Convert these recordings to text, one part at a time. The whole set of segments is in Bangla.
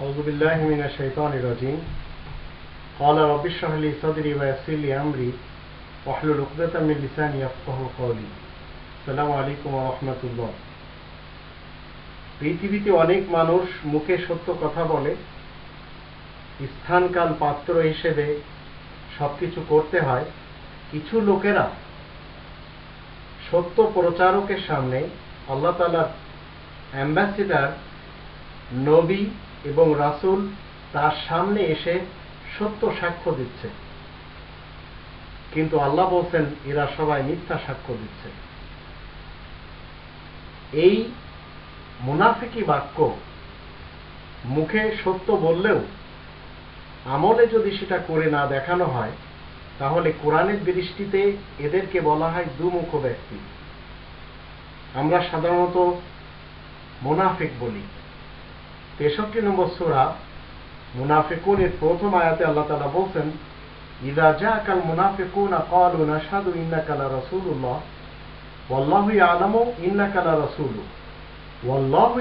أعوذ بالله من الشيطان الرجيم قال رب اشرح لي صدري ويسر لي أمري واحلل عقدة من لساني يفقهوا قولي السلام عليكم ورحمة الله পৃথিবীতে অনেক মানুষ মুখে সত্য কথা বলে স্থানকাল পাত্র হিসেবে সবকিছু করতে হয় কিছু লোকেরা সত্য প্রচারকের সামনে আল্লাহ তালার অ্যাম্বাসিডার নবী এবং রাসূল তার সামনে এসে সত্য সাক্ষ্য দিচ্ছে। কিন্তু আল্লাহ বলছেন, এরা সবাই মিথ্যা সাক্ষ্য দিচ্ছে। এই মুনাফিকি বাক্য মুখে সত্য বললেও আমলে যদি সেটা করে না দেখানো হয়, তাহলে কোরআনের দৃষ্টিতে এদেরকে বলা হয় দুমুখ ব্যক্তি। আমরা সাধারণত মুনাফিক বলি। তেষট্টি নম্বর সুরা মুনাফিকুনের প্রথম আয়াতে আল্লাহ তালা বলছেন, ইদা জাকাল মুনাফিকুনা ক্বালু নাশহাদু ইন্নাকা লা রাসূলুল্লাহ ওয়াল্লাহু ইয়ালামু ইন্নাকা লা রাসূলু ওয়াল্লাহু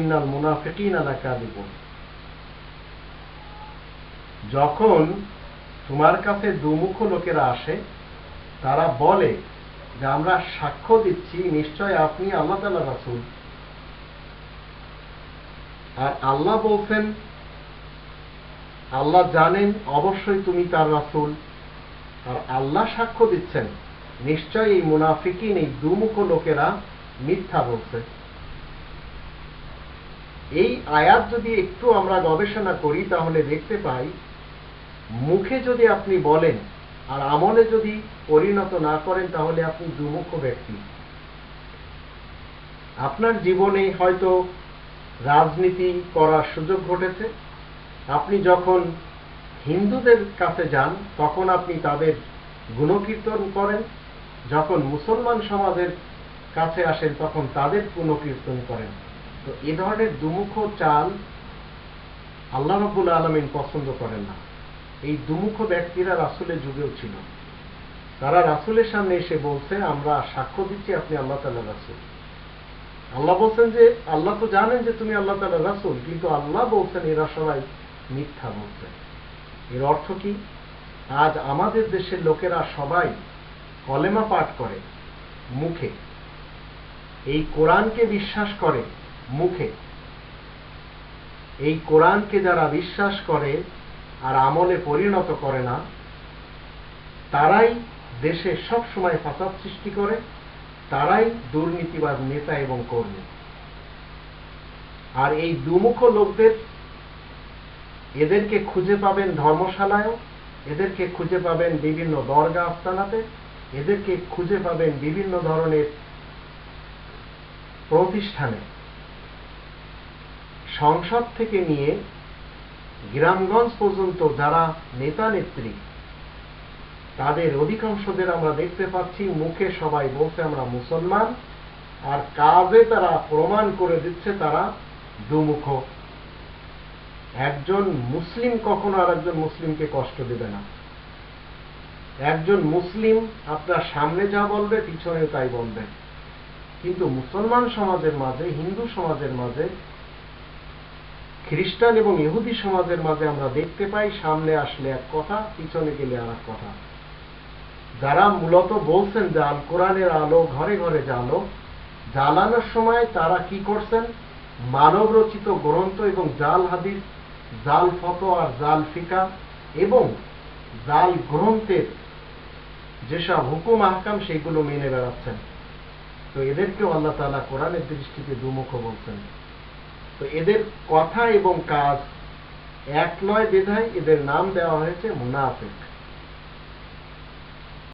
ইন্নাল মুনাফিকিনা যখন তোমার কাছে দুমুখ লোকেরা আসে, তারা বলে যে, আমরা সাক্ষ্য দিচ্ছি, নিশ্চয় আপনি আল্লাহ তালা রাসূল। আর আল্লাহ বলছেন, আল্লাহ জানেন অবশ্যই তুমি তার রাসূল। আর আল্লাহ সাক্ষ্য দিচ্ছেন নিশ্চয় এই মুনাফিকিন, এই দুমুখ লোকেরা মিথ্যা বলছে। এই আয়াত যদি একটু আমরা গবেষণা করি, তাহলে দেখতে পাই, মুখে যদি আপনি বলেন আর আমলে যদি পরিণত না করেন, তাহলে আপনি দুমুখ ব্যক্তি। আপনার জীবনে হয়তো রাজনীতি করার সুযোগ ঘটেছে। আপনি যখন হিন্দুদের কাছে যান, তখন আপনি তাদের গুণকীর্তন করেন। যখন মুসলমান সমাজের কাছে আসেন, তখন তাদের গুণকীর্তন করেন। তো এ ধরনের দুমুখ চাল আল্লাহ রব্বুল আলমিন পছন্দ করেন না। এই দুমুখ ব্যক্তিরা রাসুলের যুগেও ছিল। তারা রাসুলের সামনে এসে বলছে, আমরা সাক্ষ্য দিচ্ছি আপনি আল্লাহ তালা রাসুল। আল্লাহ বলছেন যে, আল্লাহ তো জানেন যে তুমি আল্লাহ তালা রাসুল, কিন্তু আল্লাহ বলছেন এরা সবাই মিথ্যা বলছে। এর অর্থ কি? আজ আমাদের দেশের লোকেরা সবাই কলেমা পাঠ করে মুখে। এই কোরআনকে বিশ্বাস করে মুখে। এই কোরআনকে যারা বিশ্বাস করে আর আমলে পরিণত করে না, তারাই দেশে সব সময় ফাসাদ সৃষ্টি করে। তারাই দুর্নীতিবাদ নেতা এবং কর্মী। আর এই দুমুখ লোকদের, এদেরকে খুঁজে পাবেন ধর্মশালায়ও এদেরকে খুঁজে পাবেন বিভিন্ন দরগা আস্তানাতে, এদেরকে খুঁজে পাবেন বিভিন্ন ধরনের প্রতিষ্ঠানে। সংসদ থেকে নিয়ে গ্রামগঞ্জ পর্যন্ত যারা নেতা নেত্রী তাদের অধিকাংশদের আমরা দেখতে পাচ্ছি, মুখে সবাই বলছে আমরা মুসলমান, আর কাজে তারা প্রমাণ করে দিচ্ছে তারা দুমুখ। একজন মুসলিম কখনো আর একজন মুসলিমকে কষ্ট দেবে না। একজন মুসলিম আপনার সামনে যা বলবে, পিছনে তাই বলবে। কিন্তু মুসলমান সমাজের মাঝে, হিন্দু সমাজের মাঝে, খ্রিস্টান এবং ইহুদি সমাজের মাঝে আমরা দেখতে পাই, সামনে আসলে এক কথা, পিছনে গেলে আর এক কথা। যারা মূলত বলছেন যে আল কোরআনের আলো ঘরে ঘরে জ্বালো, জ্বালানোর সময় তারা কি করছেন? মানব রচিত গ্রন্থ এবং জাল হাদিস, জাল ফত আর জাল ফিকা এবং জাল গ্রন্থের যেসব হুকুম, আহকাম সেগুলো মেনে বেড়াচ্ছেন। তো এদেরকেও আল্লাহ তালা কোরআনের দৃষ্টিতে দুমুখ বলছেন। তো এদের কথা এবং কাজ এক নয় বেধায় এদের নাম দেওয়া হয়েছে মুনাফিক।